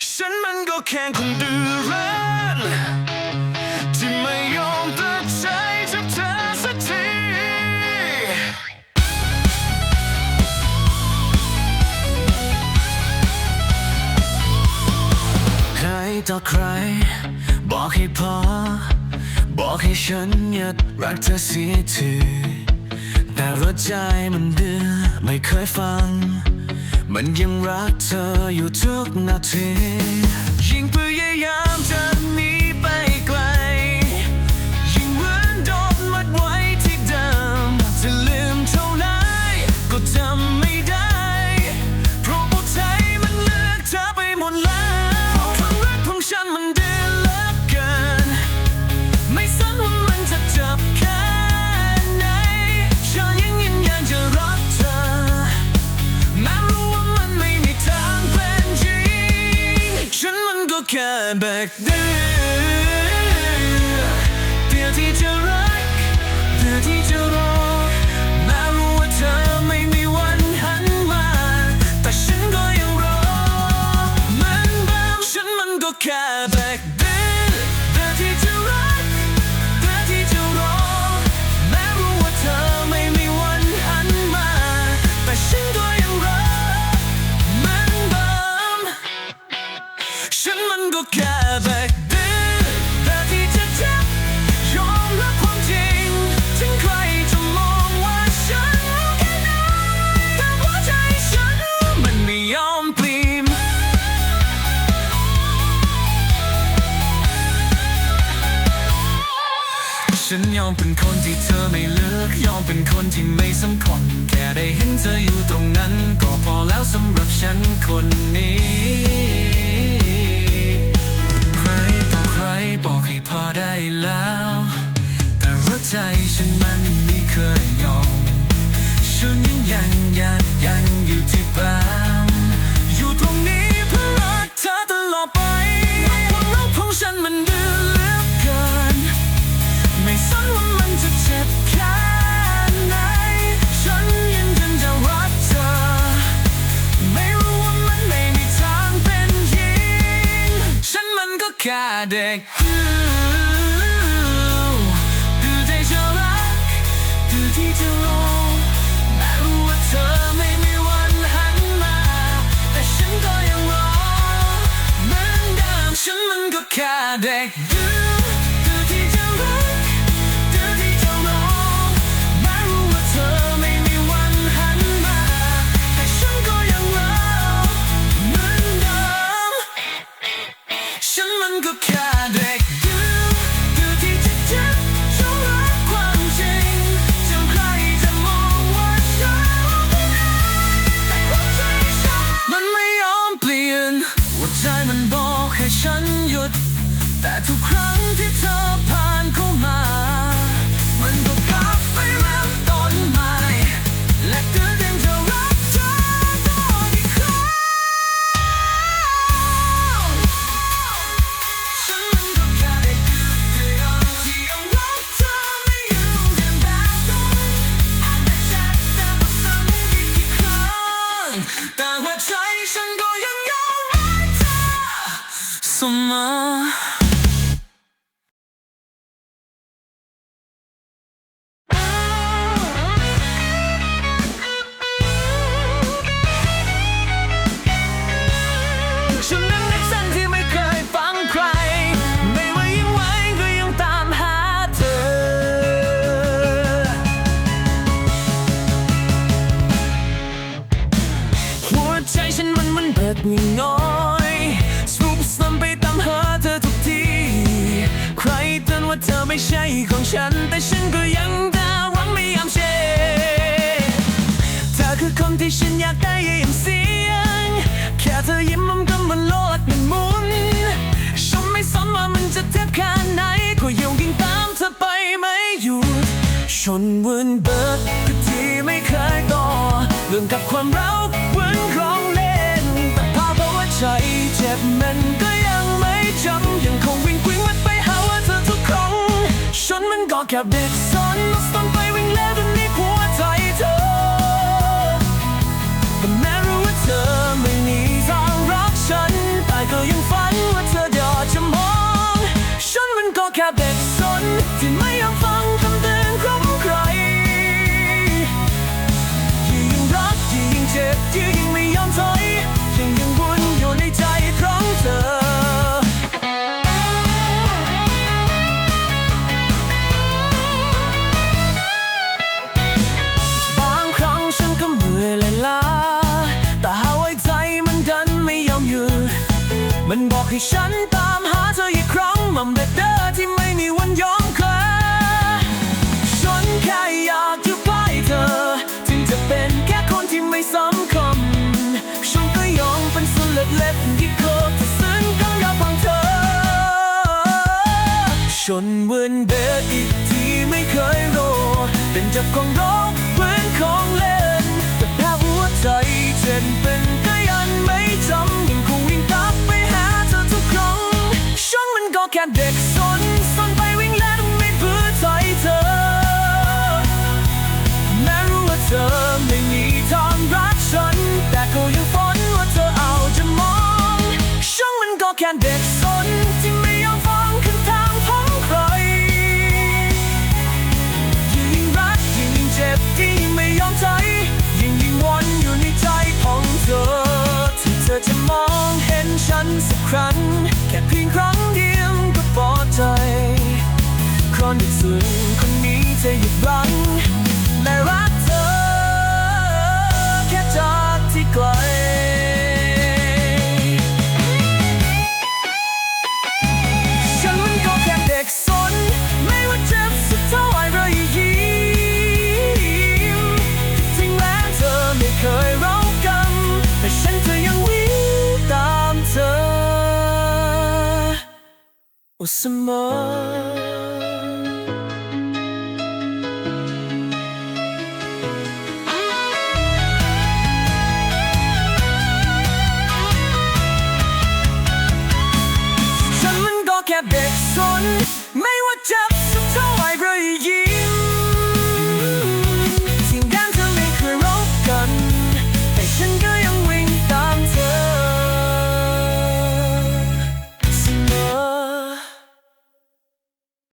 ฉันมันก็แค่คงดื้อรั้นที่ไม่ยอมตัดใจจากเธอสักที ใครต่อใคร บอกให้พอ บอกให้ฉันหยุดรักเธอเสียทีแต่รถใจมันดื้อไม่เคยฟัง มันยังรักเธออยู่ทุกนาทียิ่งพยายามจะหนี come back then. คนที่ไม่สำคัญแค่ได้เห็นเธออยู่ตรงนั้น ก็พอแล้วสำหรับฉันคนนี้ ใครต่อใครบอกให้พอได้แล้ว แต่หัวใจฉันมันไม่เคยยอมฉันยังยังยังยังอยู่ที่บ้าน Dek du Du ได้จะรักดูที่จะลงแม้รู้ว่าเธอไม่มีวันหันมา แต่ฉันก็ยังรอเมือนดิมฉันมันก็แค่เด็ก so much. ฉัน แต่ฉันก็ยังตาหวังไม่ยอมเชื่อเธอคือคนที่ฉันอยากได้ยินเสียง แค่เธอยิ้มมันก็เหมือนโลกมันหมุน ฉันไม่สนว่ามันจะเทียบแค่ไหน ก็ยังวิ่งตามเธอไปไม่หยุดชนวนเบิร์ดที่ไม่เคยต่อเรื่องกับความเรักวนร้องเล่น แต่ภอพว่าใจเจ็บมันก็ยังไม่จำยังคง Talk a bit, sonny. มันบอกให้ฉันตามหาเธออีกครั้งมัมเบเดอร์ที่ไม่มีวันยอมเคยฉันแค่อยากจะไปเธอ ถึงจะเป็นแค่คนที่ไม่สำคำฉันก็ยอมเป็นส่วนเล็กๆที่เคยซึ้งกับรักของเธอฉันเวนเดอร์อีกทีไม่เคยรอเป็นจับของ kann 我什么？